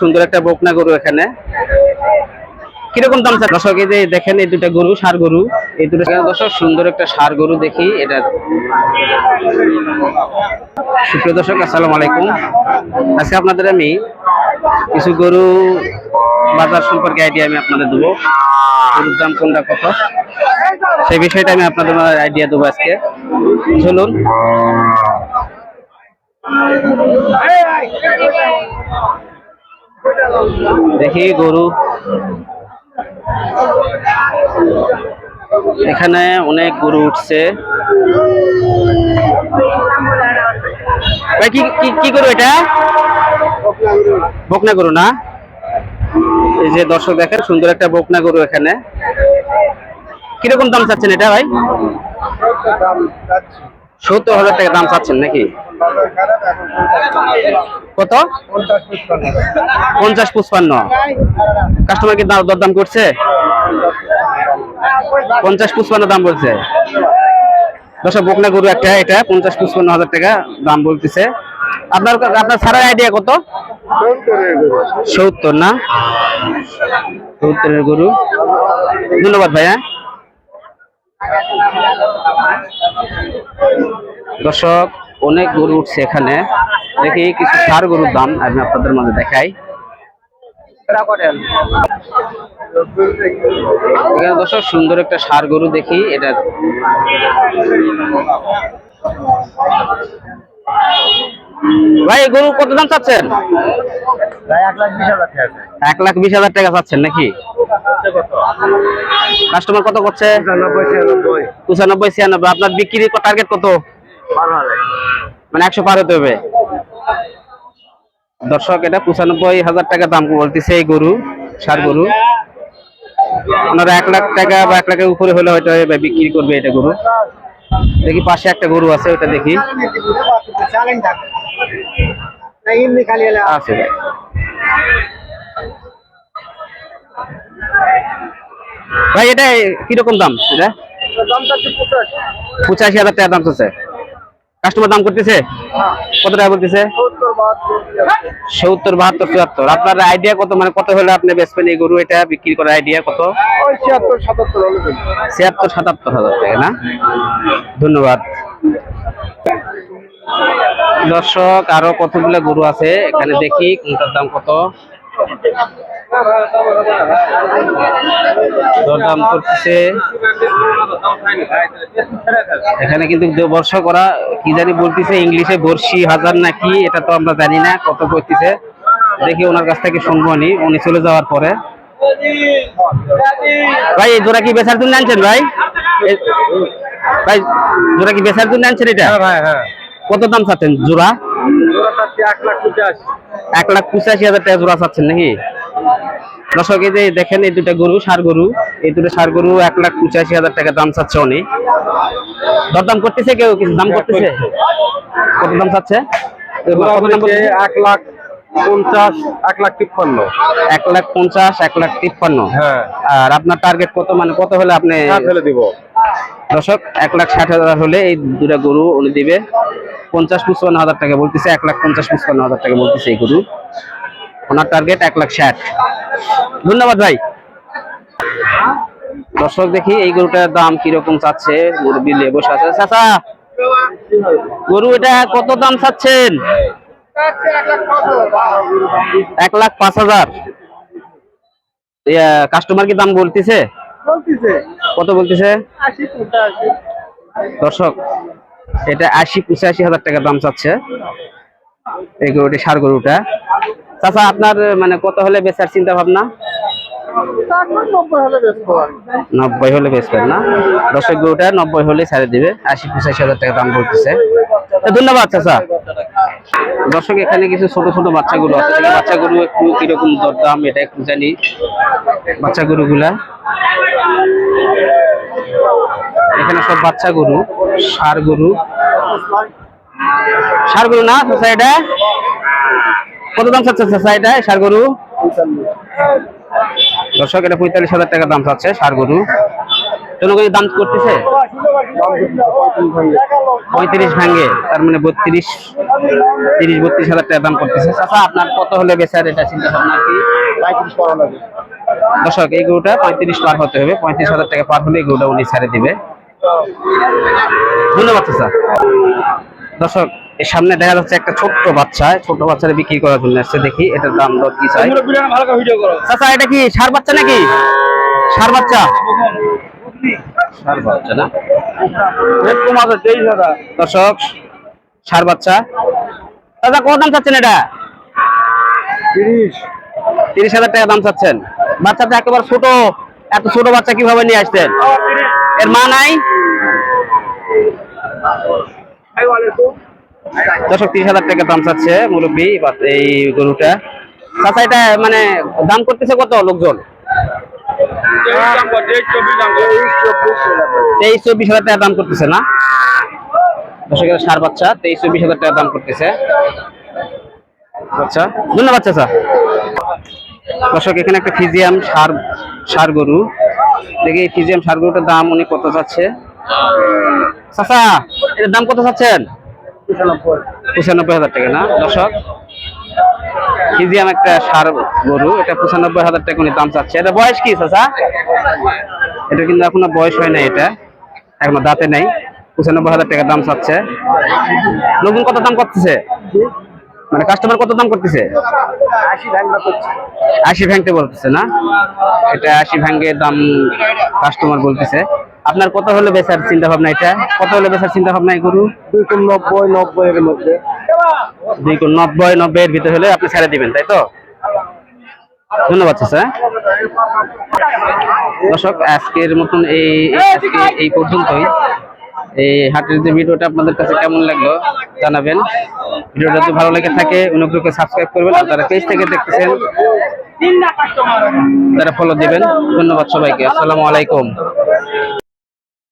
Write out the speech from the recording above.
সুন্দর একটা বকনা গরু এখানে কীরকম দাম চাচ্ছে দর্শক এই যে দেখেন এই দুটা গরু সার গরু এই দুটো দর্শক সুন্দর একটা সার গরু দেখি এটা সুপ্রিয় দর্শক আসসালামু আলাইকুম আজকে আপনাদের আমি কিছু গরু বাজার সম্পর্কে আইডিয়া আমি আপনাদের দেবো গরুর দাম কোনটা কত সেই বিষয়টা আমি আপনাদের আইডিয়া দেবো আজকে চলুন দেখি, গরু। এখানে অনেক গরু উঠছে। ভাই, কি কি- গরু এটা? বকনা গরু না? এই যে দর্শক দেখেন, সুন্দর একটা বকনা গরু এখানে। কীরকম দাম চাচ্ছেন এটা ভাই? সত্তর হাজার টাকা দাম চাচ্ছেন নাকি? কত? পঞ্চাশ পুষ্পান্ন কাস্টমার কি দাম- দরদাম করছে? পঞ্চাশ পুষ্পান্ন দাম বলছে। দশা বকনা গরু একটা, এটা পঞ্চাশ পুষ্পান্ন হাজার টাকা দাম বলতেছে। আপনার আপনার সারার আইডিয়া কত? সত্তর না? সত্তরের গরু। ধন্যবাদ ভাইয়া। দর্শক অনেক গরু উঠছে এখানে। দেখি কিছু সার গরুর দাম আমি আপনাদের মাঝে দেখাই। এখানে দর্শক সুন্দর একটা সার গরু দেখি এটা ভাই গরু কত দাম চাচ্ছেন? এক লাখ বিশ হাজার টাকা চাচ্ছেন নাকি? কাস্টমার কত করছে? পঁচানব্বই ছিয়ানব্বই। আপনার বিক্রি টার্গেট কত? মানে একশো পার হতে হবে। দর্শক এটা পঁচানব্বই হাজার টাকা দাম বলতেছে এই গরু সার গরু। ওনারা এক লাখ টাকা বা এক লাখের উপরে হলে হয়তো বিক্রি করবে এটা গরু। দেখি পাশে একটা গরু আছে ওটা দেখি। আছে। ভাই ভাই এটা কীরকম দাম? এটা? পঁচাশি। হাজার টাকা দাম চলছে। কাস্টমার দাম করতেছে? কত টাকা বলতেছে? সত্তর বাহাত্তর চুয়াত্তর। আপনার আইডিয়া কত? মানে কত হলে আপনি বেচবেন এই গরু? এটা বিক্রি করার আইডিয়া কত? ছিয়াত্তর সাতাত্তর হাজার টাকা না? ধন্যবাদ। দর্শক আরও কতগুলো গরু আছে? এখানে দেখি কোনটার দাম কত? দরদাম করতেছে। এখানে কিন্তু বর্ষা করা কি জানি বলতেছে ইংলিশে বর্ষি হাজার নাকি এটা তো আমরা জানি না কত করতেছে দেখি ওনার কাছ থেকে শুনব নি উনি চলে যাওয়ার পরে। ভাই এই জোড়া কি বেচার জন্য আনছেন ভাই? ভাই জোড়া কি বেচার জন্য আনছেন এটা? কত দাম চাচ্ছেন জোড়া? এক লাখ পঁচাশি হাজার টাকা জোড়া চাচ্ছেন নাকি? দর্শক এই যে দেখেন এই দুটা গরু সার গরু এই দুটো সার গরু এক লাখ পঁচাশি হাজার টাকা দাম চাচ্ছে উনি। দরদাম করতেছে কেউ? কিছু দাম করতেছে? কত দাম চাচ্ছে? এক লাখ পঞ্চাশ এক লাখ তিপ্পান্ন। এক লাখ পঞ্চাশ এক লাখ তিপ্পান্ন। হ্যাঁ। আর আপনার টার্গেট কত? মানে কত হলে আপনি দিব। দর্শক এক লাখ ষাট হাজার হলে এই দুটা গরু উনি দিবে। পঞ্চাশ পঁচপান্ন হাজার টাকা বলতেছে এক লাখ পঞ্চাশ পঁচপান্ন হাজার টাকা বলতেছে এই গরু। ওনার টার্গেট এক লাখ ষাট। ধন্যবাদ ভাই। দর্শক দেখি এই গরুটার দাম কীরকম চাচ্ছে? মুরব্বী নিয়ে বসে আছে চাচা গরু এটা কত দাম চাচ্ছেন? এক লাখ পাঁচ হাজার। কাস্টমার কি দাম বলতেছে? কত বলতেছে? দর্শক এটা আশি পঁচাশি হাজার টাকা দাম চাচ্ছে। এই গরুটি সার গরুটা। চাচা আপনার মানে কত হলে বেচার চিন্তা ভাবনা নব্বই হলে বেচবেন না? দর্শক গরুটা নব্বই হলে ছাড়ে দিবে। আশি পঁচাশি হাজার টাকা দাম বলতেছে। ধন্যবাদ চাচা। দর্শক এখানে কিছু ছোট ছোট বাচ্চাগুলো আছে। বাচ্চাগুলো একটু কীরকম দরদাম এটা একটু জানি। বাচ্চা গরুগুলা। এখানে সব বাচ্চা গরু ষাড় গরু। ষাড় গরু না চাচা এটা? কত দাম চাচ্ছে চাচা এটা? ষাড় গরু দর্শক এটা পঁয়তাল্লিশ হাজার টাকা দাম চাচ্ছে ষাড় গরু জনগণের দাম করতেছে? পঁয়ত্রিশ ভাঙ্গে তার মানে বত্রিশ তিরিশ বত্রিশ হাজার টাকা দাম করতেছে। চাচা আপনার কত হলে বেচার এটা চিন্তা ভাবনা কি? দর্শক এই গরুটা পঁয়ত্রিশ পার হতে হবে। পঁয়ত্রিশ হাজার টাকা পার হলে এই গরুটা উনি ছেড়ে দিবে। ধন্যবাদ স্যার দর্শক এর সামনে দেখা যাচ্ছে একটা ছোট্ট বাচ্চা ছোট্ট বাচ্চারা বিক্রি করার জন্য আসছে দেখি এটার দাম দর কি চাই। চাচা এটা কি সার বাচ্চা নাকি? সার বাচ্চা? সার বাচ্চা না? দর্শক সার বাচ্চা। দাদা কত দাম চাচ্ছেন এটা? তিরিশ। তিরিশ হাজার টাকা দাম চাচ্ছেন। বাচ্চাটা একেবারে ছোট এত ছোট বাচ্চা কীভাবে নিয়ে আসছেন? এর মা নাই? দর্শক, তিরিশ হাজার টাকা দাম চাচ্ছে মুরব্বী এই গরুটা। চাচা, এটা মানে দাম করতেছে কত লোকজন? তেইশ চব্বিশ হাজার টাকা দাম করতেছে না? দর্শক, এটা সার বাচ্চা, তেইশ চব্বিশ হাজার টাকা দাম করতেছে। আচ্ছা ধন্যবাদ চাচা। দর্শক, এখানে একটা ফিজিয়াম সার সার গরু। দেখি ফিজিয়াম সার গরুটার দাম উনি কত চাচ্ছে? চাচা, এটার দাম কত চাচ্ছেন? পঁচানব্বই হাজার টাকা, না? দর্শক ফিজিয়াম একটা সার গরু, এটা পঁচানব্বই হাজার টাকা উনি দাম চাচ্ছে। এটা বয়স কি, চাচা? এটা কিন্তু এখনও বয়স হয় নাই এটা, এখনও দাঁতে নেই। পঁচানব্বই হাজার টাকা দাম চাচ্ছে। নতুন কত দাম করতেছে? মানে কাস্টমার কত দাম করতেছে? আশি ভ্যাংতে বলতেছে, না? এটা আশি ভ্যাঙ্গে দাম কাস্টমার বলতেছে। আপনার কত হলে বেচার চিন্তা ভাবনা এটা? কত হলে বেচার চিন্তা ভাবনা এই গরু? দুশো নব্বই নব্বই এর মধ্যে। দুই কোটি নব্বই নব্বই এর ভিতরে হলে আপনি ছেড়ে দিবেন তাই তো? ধন্যবাদ স্যার দর্শক আজকের মতন এই আজকে এই পর্যন্তই। এই হাটের যে ভিডিওটা আপনাদের কাছে কেমন লাগল জানাবেন। ভিডিওটা যদি ভালো লেগে থাকে অনুগ্রহ করে সাবস্ক্রাইব করবেন আর যারা পেজ থেকে দেখতেছেন তারা ফলো দিবেন। ধন্যবাদ সবাইকে। আসসালামু আলাইকুম।